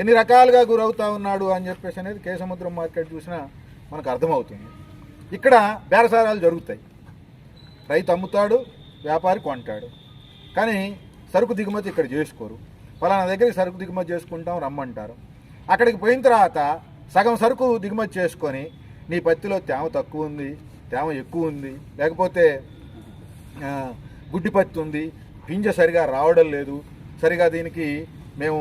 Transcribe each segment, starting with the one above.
ఎన్ని రకాలుగా గురవుతా ఉన్నాడు అని చెప్పేసి అనేది కేసముద్రం మార్కెట్ చూసినా మనకు అర్థమవుతుంది. ఇక్కడ బేరసారాలు జరుగుతాయి. రైతు అమ్ముతాడు వ్యాపారి కొంటాడు. కానీ సరుకు దిగుమతి ఇక్కడ చేసుకోరు. ఫలానా దగ్గరికి సరుకు దిగుమతి చేసుకుంటాం రమ్మంటారు. అక్కడికి పోయిన తర్వాత సగం సరుకు దిగుమతి చేసుకొని నీ పత్తిలో తేమ తక్కువ ఉంది తేమ ఎక్కువ ఉంది లేకపోతే గుడ్డి పత్తి ఉంది పింజ సరిగా రావడం లేదు సరిగా దీనికి మేము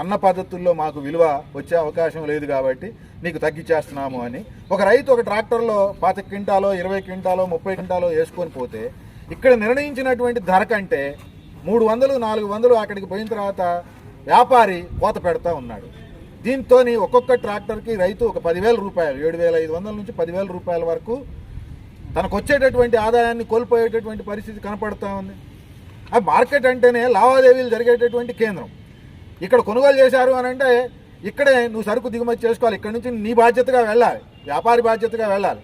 అన్న పద్ధతుల్లో మాకు విలువ వచ్చే అవకాశం లేదు కాబట్టి నీకు తగ్గించేస్తున్నాము అని. ఒక రైతు ఒక ట్రాక్టర్లో పాత క్వింటాలో ఇరవై క్వింటాలో ముప్పై క్వింటాలో వేసుకొని పోతే ఇక్కడ నిర్ణయించినటువంటి ధర కంటే మూడు వందలు నాలుగు వందలు అక్కడికి పోయిన తర్వాత వ్యాపారి కోత పెడతా ఉన్నాడు. దీంతో ఒక్కొక్క ట్రాక్టర్కి రైతు ఒక పదివేల రూపాయలు ఏడు వేల ఐదు వందల నుంచి పదివేల రూపాయల వరకు తనకు వచ్చేటటువంటి ఆదాయాన్ని కోల్పోయేటటువంటి పరిస్థితి కనపడతా ఉంది. ఆ మార్కెట్ అంటేనే లావాదేవీలు జరిగేటటువంటి కేంద్రం. ఇక్కడ కొనుగోలు చేశారు అని అంటే ఇక్కడే నువ్వు సరుకు దిగుమతి చేసుకోవాలి. ఇక్కడ నుంచి నీ బాధ్యతగా వెళ్ళాలి. వ్యాపారి బాధ్యతగా వెళ్ళాలి.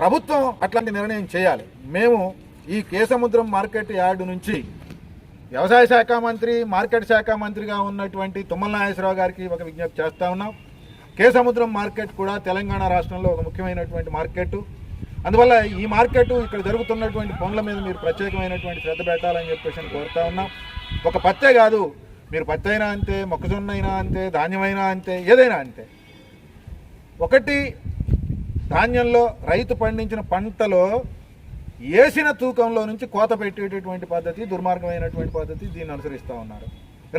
ప్రభుత్వం అట్లాంటి నిర్ణయం చేయాలి. మేము ఈ కేసముద్రం మార్కెట్ యార్డు నుంచి వ్యవసాయ శాఖ మంత్రి మార్కెట్ శాఖ మంత్రిగా ఉన్నటువంటి తుమ్మల నాగేశ్వరరావు గారికి ఒక విజ్ఞప్తి చేస్తా ఉన్నాం. కేసముద్రం మార్కెట్ కూడా తెలంగాణ రాష్ట్రంలో ఒక ముఖ్యమైనటువంటి మార్కెట్. అందువల్ల ఈ మార్కెట్ ఇక్కడ జరుగుతున్నటువంటి పనుల మీద మీరు ప్రత్యేకమైనటువంటి శ్రద్ధ పెట్టాలని చెప్పేసి కోరుతా ఉన్నాం. ఒక పత్తే కాదు మీరు పత్తి అయినా అంతే మొక్కజొన్న అయినా అంతే ధాన్యమైనా అంతే ఏదైనా అంతే. ఒకటి ధాన్యంలో రైతు పండించిన పంటలో వేసిన తూకంలో నుంచి కోత పెట్టేటటువంటి పద్ధతి దుర్మార్గమైనటువంటి పద్ధతి దీన్ని అనుసరిస్తూ ఉన్నారు.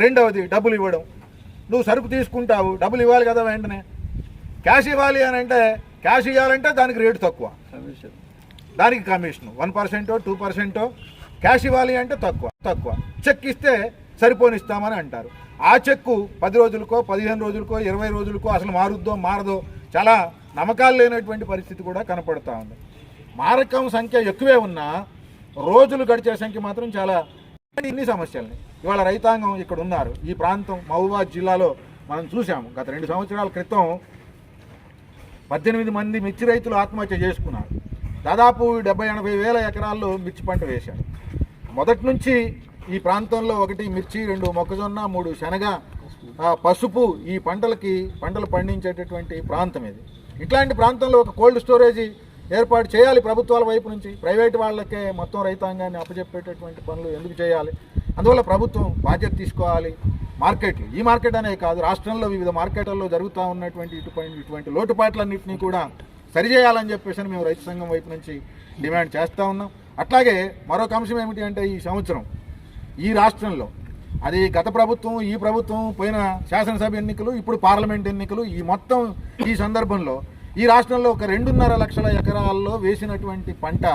రెండవది డబ్బులు ఇవ్వడం. నువ్వు సరుకు తీసుకుంటావు డబ్బులు ఇవ్వాలి కదా వెంటనే. క్యాష్ ఇవ్వాలి అని అంటే క్యాష్ ఇవ్వాలంటే దానికి రేటు తక్కువ. దానికి కమిషన్. వన్ పర్సెంటో టూ పర్సెంటో క్యాష్ ఇవ్వాలి అంటే తక్కువ తక్కువ. చెక్ ఇస్తే సరిపోనిస్తామని అంటారు. ఆ చెక్కు పది రోజులకో పదిహేను రోజులకో ఇరవై రోజులకో అసలు మారుద్దో మారదో చాలా నమ్మకాలు లేనటువంటి పరిస్థితి కూడా కనపడుతూ ఉంది. మారకం సంఖ్య ఎక్కువే ఉన్నా రోజులు గడిచే సంఖ్య మాత్రం చాలా ఇన్ని సమస్యల్ని. ఇవాళ రైతాంగం ఇక్కడ ఉన్నారు. ఈ ప్రాంతం మహబూబాద్ జిల్లాలో మనం చూసాము గత రెండు సంవత్సరాల క్రితం పద్దెనిమిది మంది మిర్చి రైతులు ఆత్మహత్య చేసుకున్నారు. దాదాపు డెబ్బై ఎనభై వేల ఎకరాల్లో మిర్చి పంట వేశారు. మొదటి నుంచి ఈ ప్రాంతంలో ఒకటి మిర్చి రెండు మొక్కజొన్న మూడు శనగ పసుపు ఈ పంటలకి పంటలు పండించేటటువంటి ప్రాంతం ఇది. ఇట్లాంటి ప్రాంతంలో ఒక కోల్డ్ స్టోరేజీ ఏర్పాటు చేయాలి ప్రభుత్వాల వైపు నుంచి. ప్రైవేట్ వాళ్ళకే మొత్తం రైతాంగాన్ని అప్పచెప్పేటటువంటి పనులు ఎందుకు చేయాలి? అందువల్ల ప్రభుత్వం బాధ్యత తీసుకోవాలి. మార్కెట్ ఈ మార్కెట్ అనే కాదు రాష్ట్రంలో వివిధ మార్కెట్లలో జరుగుతూ ఉన్నటువంటి ఇటువంటి ఇటువంటి లోటుపాట్లన్నింటినీ కూడా సరిచేయాలని చెప్పేసి మేము రైతు సంఘం వైపు నుంచి డిమాండ్ చేస్తూ ఉన్నాం. అట్లాగే మరొక అంశం ఏమిటి అంటే ఈ సంవత్సరం. ఈ రాష్ట్రంలో. అది గత ప్రభుత్వం ఈ ప్రభుత్వం పోయిన శాసనసభ ఎన్నికలు ఇప్పుడు పార్లమెంట్ ఎన్నికలు ఈ మొత్తం ఈ సందర్భంలో ఈ రాష్ట్రంలో ఒక రెండున్నర లక్షల ఎకరాల్లో వేసినటువంటి పంట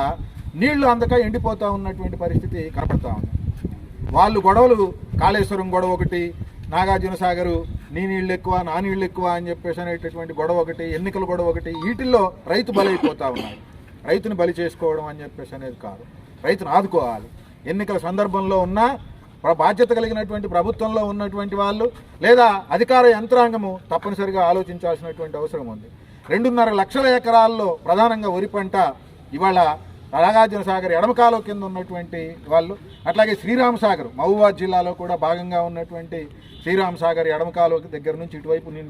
నీళ్ళు అందక ఎండిపోతూ ఉన్నటువంటి పరిస్థితి కనపడతా ఉంది. వాళ్ళు గొడవలు కాళేశ్వరం గొడవ ఒకటి నాగార్జున సాగరు నీ నీళ్ళు ఎక్కువ నా నీళ్ళు ఎక్కువ అని చెప్పేసి అనేటటువంటి గొడవ ఒకటి ఎన్నికల గొడవ ఒకటి వీటిల్లో రైతు బలైపోతూ ఉన్నారు. రైతుని బలి చేసుకోవడం అని చెప్పేసి అనేది కాదు. రైతును ఆదుకోవాలి. ఎన్నికల సందర్భంలో ఉన్న బాధ్యత కలిగినటువంటి ప్రభుత్వంలో ఉన్నటువంటి వాళ్ళు లేదా అధికార యంత్రాంగము తప్పనిసరిగా ఆలోచించాల్సినటువంటి అవసరం ఉంది. రెండున్నర లక్షల ఎకరాల్లో ప్రధానంగా వరి పంట ఇవాళ నాగార్జున సాగర్ ఎడమకాలో కింద ఉన్నటువంటి వాళ్ళు అట్లాగే శ్రీరామ్ సాగర్ మహబూబాద్ జిల్లాలో కూడా భాగంగా ఉన్నటువంటి శ్రీరామ్ సాగర్ ఎడమకాలో దగ్గర నుంచి ఇటువైపు నుంచి